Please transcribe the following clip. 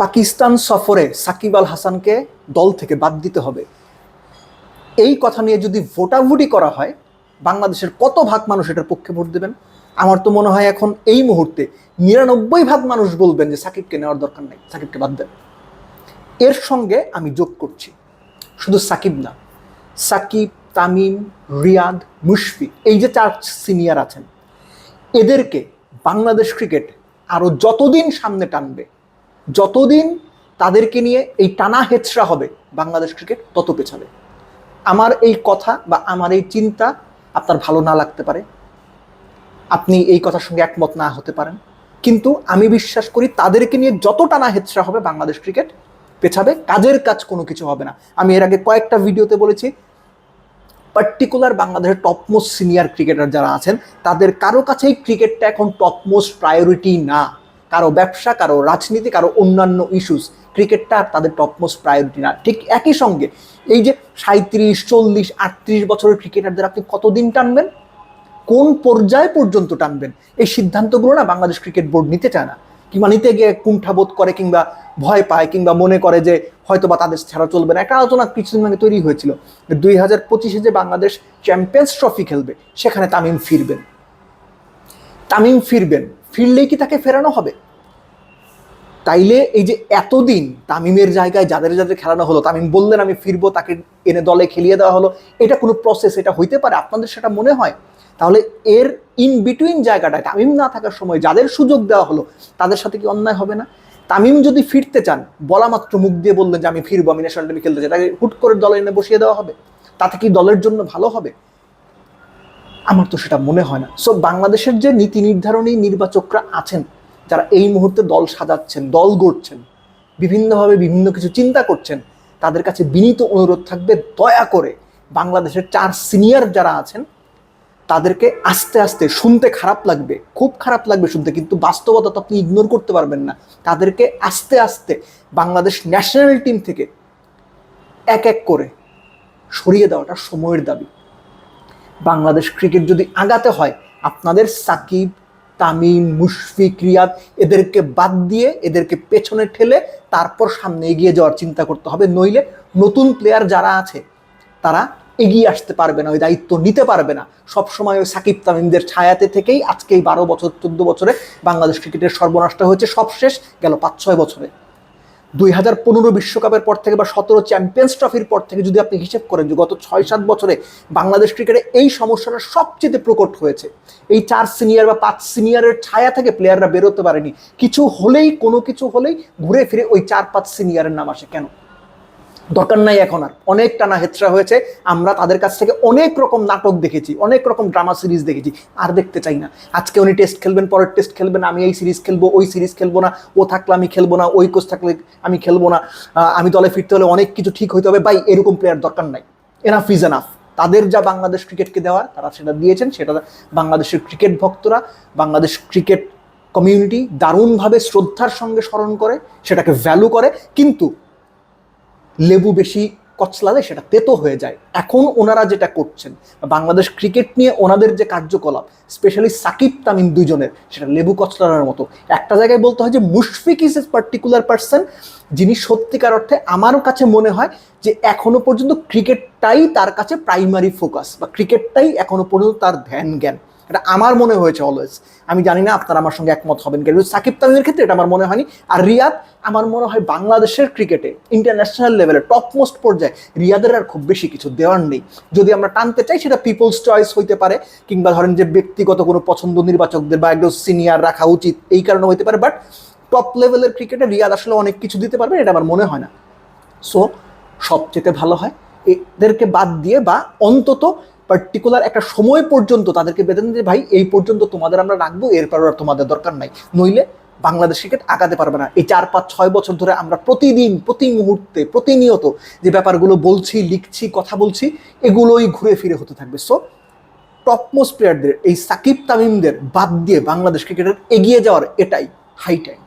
পাকিস্তান সফরে সাকিব আল হাসানকে দল থেকে বাদ দিতে হবে। এই কথা নিয়ে যদি ভোটাভুটি করা হয়, বাংলাদেশের কত ভাগ মানুষ এটার পক্ষে ভোট দেবেন? আমার তো মনে হয় এখন এই মুহূর্তে নিরানব্বই ভাগ মানুষ বলবেন যে সাকিবকে নেওয়ার দরকার নেই, সাকিবকে বাদ দেন। এর সঙ্গে আমি যোগ করছি। শুধু সাকিব না, সাকিব, তামিম, রিয়াদ মুশফি এই যে চার সিনিয়র আছেন, এদেরকে বাংলাদেশ ক্রিকেট আরও যতদিন সামনে টানবে যতদিন তাদেরকে নিয়ে এই টানা হেচড়া হবে, বাংলাদেশ ক্রিকেট তত পেছাবে। আমার এই কথা বা আমার এই চিন্তা আপনার ভালো না লাগতে পারে। আপনি এই কথার সঙ্গে একমত না হতে পারেন। কিন্তু আমি বিশ্বাস করি তাদেরকে নিয়ে যত টানা হেচড়া হবে, বাংলাদেশ ক্রিকেট পেছাবে। কাজের কাজ কোনো কিছু হবে না। আমি এর আগে কয়েকটা ভিডিওতে বলেছি পার্টিকুলার বাংলাদেশের টপমোস্ট সিনিয়র ক্রিকেটার যারা আছেন, তাদের কারও কাছেই ক্রিকেটটা এখন টপমোস্ট প্রায়োরিটি না। কারও ব্যবসা, কারও রাজনীতি, কারও অন্যান্য ইস্যুস ক্রিকেটটা তাদের টপমোস্ট প্রায়োরিটি না। ঠিক একই সঙ্গে এই যে সাঁত্রিশ চল্লিশ, আটত্রিশ বছরের ক্রিকেটারদের আপনি কতদিন টানবেন? কোন পর্যায় পর্যন্ত টানবেন? এই সিদ্ধান্তগুলো না বাংলাদেশ ক্রিকেট বোর্ড নিতে চায় না। কিংবা নিতে গিয়ে কুণ্ঠাবোধ করে কিংবা ভয় পায় কিংবা মনে করে যে হয়তো বা তাদের ছাড়া চলবে না। একটা আলোচনা কিছুদিন আগে তৈরি হয়েছিল দুই হাজার পঁচিশে যে বাংলাদেশ চ্যাম্পিয়ন্স ট্রফি খেলবে, সেখানে তামিম ফিরবেন। তামিম ফিরবেন। ফিরলেই কি তাকে ফেরানো হবে? তাইলে এই যে এতদিন তামিমের জায়গায় যাদের যাদের খেলানো হলো, তামিম বললেন, আমি ফিরবো, তাকে এনে দলে খেলিয়ে দেওয়া হলো। এটা কোনো প্রসেস এটা হইতে পারে? আপনাদের সেটা মনে হয়? তাহলে এর ইন বিটুইন জায়গাটায় তামিম না থাকার সময় যাদের সুযোগ দেওয়া হলো, তাদের সাথে কি অন্যায় হবে না? তামিম যদি ফিরতে চান, বলা মাত্র মুখ দিয়ে বললেন যে, আমি ফিরবো, আমি ন্যাশনাল টিমে খেলতে চাই। তাকে হুট করে দলে এনে বসিয়ে দেওয়া হবে? তাতে কি দলের জন্য ভালো হবে? আমার তো সেটা মনে হয় না। সো বাংলাদেশের যে নীতি নির্ধারণী নির্বাচকরা আছেন, যারা এই মুহূর্তে দল সাজাচ্ছেন, দল গড়ছেন, বিভিন্নভাবে বিভিন্ন কিছু চিন্তা করছেন, তাদের কাছে বিনীত অনুরোধ থাকবে, দয়া করে বাংলাদেশের চার সিনিয়র যারা আছেন, তাদেরকে আস্তে আস্তে শুনতে খারাপ লাগবে, খুব খারাপ লাগবে শুনতে, কিন্তু বাস্তবতা তো আপনি ইগনোর করতে পারবেন না। তাদেরকে আস্তে আস্তে বাংলাদেশ ন্যাশনাল টিম থেকে এক এক করে সরিয়ে দেওয়াটা সময়ের দাবি। বাংলাদেশ ক্রিকেট যদি আগাতে হয়, আপনাদের সাকিব, তামিম, মুশফিক, রিয়াদ, এদেরকে বাদ দিয়ে এদেরকে পেছনে ঠেলে তারপর সামনে এগিয়ে যাওয়ার চিন্তা করতে হবে। নইলে নতুন প্লেয়ার যারা আছে, তারা এগিয়ে আসতে পারবে না, ওই দায়িত্ব নিতে পারবে না। সবসময় ওই সাকিব, তামিমদের ছায়াতে থেকেই আজকে এই বারো বছর, চোদ্দ বছরে বাংলাদেশ ক্রিকেটের সর্বনাশটা হয়েছে। সব শেষ গেল পাঁচ ছয় বছরে। দুই হাজার পনেরো বিশ্বকাপের পর থেকে বা সতেরো চ্যাম্পিয়ন্স ট্রফির পর থেকে যদি আপনি হিসেব করেন যে গত ছয় সাত বছরে বাংলাদেশ ক্রিকেটে এই সমস্যাটা সবচেয়ে প্রকট হয়েছে। এই চার সিনিয়র বা পাঁচ সিনিয়রের ছায়া থেকে প্লেয়াররা বেরোতে পারেনি। কিছু হলেই, কোনো কিছু হলেই ঘুরে ফিরে ওই চার পাঁচ সিনিয়রের নাম আসে। কেন? দরকার নাই এখন আর। অনেক টানা হেচড়া হয়েছে। আমরা তাদের কাছ থেকে অনেক রকম নাটক দেখেছি, অনেক রকম ড্রামা সিরিজ দেখেছি, আর দেখতে চাই না। আজকে উনি টেস্ট খেলবেন, পরের টেস্ট খেলবেন, আমি এই সিরিজ খেলব, ওই সিরিজ খেলব না, ও থাকলে আমি খেলব না, ওই কোচ থাকলে আমি খেলব না আমি দলে ফিরতে হলে অনেক কিছু ঠিক হইতে হবে। ভাই, এরকম প্লেয়ার দরকার নাই। এনাফ ইজ এনাফ তাদের যা বাংলাদেশ ক্রিকেটকে দেওয়ার, তারা সেটা দিয়েছেন, সেটা বাংলাদেশের ক্রিকেট ভক্তরা, বাংলাদেশ ক্রিকেট কমিউনিটি দারুণভাবে শ্রদ্ধার সঙ্গে স্মরণ করে, সেটাকে ভ্যালু করে। কিন্তু লেবু বেশি কচলালে সেটা তেতো হয়ে যায়। এখন ওনারা যেটা করছেন, বাংলাদেশ ক্রিকেট নিয়ে ওনাদের যে কার্যকলাপ, স্পেশালি সাকিব তামিম দুজনের সেটা লেবু কচলানোর মতো। একটা জায়গায় বলতে হয় যে Mushfiq is a particular person, যিনি সত্যিকার অর্থে আমারও কাছে মনে হয় যে এখনও পর্যন্ত ক্রিকেটটাই তার কাছে প্রাইমারি ফোকাস, বা ক্রিকেটটাই এখনও পর্যন্ত তার ধ্যান জ্ঞান। এটা আমার মনে হয়েছে অলওয়েজ আমি জানি না আপনারা আমার সঙ্গে একমত হবেন কিন্তু সাকিব তামিমের ক্ষেত্রে এটা আমার মনে হয়নি। আর রিয়াদ আমার মনে হয় বাংলাদেশের ক্রিকেটে ইন্টারন্যাশনাল লেভেলে টপ মোস্ট পর্যায়ে রিয়াদের আর খুব বেশি কিছু দেওয়ার নেই। যদি আমরা টানতে চাই, সেটা পিপলস চয়েস হইতে পারে, কিংবা ধরেন যে ব্যক্তিগত কোনো পছন্দ নির্বাচকদের বা একদম সিনিয়র রাখা উচিত, এই কারণে হইতে পারে। বাট টপ লেভেলের ক্রিকেটে রিয়াদ আসলে অনেক কিছু দিতে পারবে এটা আমার মনে হয় না। সো সবচেয়ে ভালো হয়। এদেরকে বাদ দিয়ে বা অন্তত পার্টিকুলার একটা সময় পর্যন্ত তাদেরকে বেতন যে ভাই, এই পর্যন্ত তোমাদের আমরা রাখব এরপর আর তোমাদের দরকার নাই। নইলে বাংলাদেশ ক্রিকেট আগাতে পারবে না। এই চার, পাঁচ, ছয় বছর ধরে আমরা প্রতিদিন, প্রতি মুহূর্তে, প্রতিনিয়ত যে ব্যাপারগুলো বলছি, লিখছি, কথা বলছি, এগুলোই ঘুরে ফিরে হতে থাকবে। সো টপমোস্ট প্লেয়ারদের এই সাকিব তামিমদের বাদ দিয়ে বাংলাদেশ ক্রিকেটের এগিয়ে যাওয়ার এটাই হাই টাইম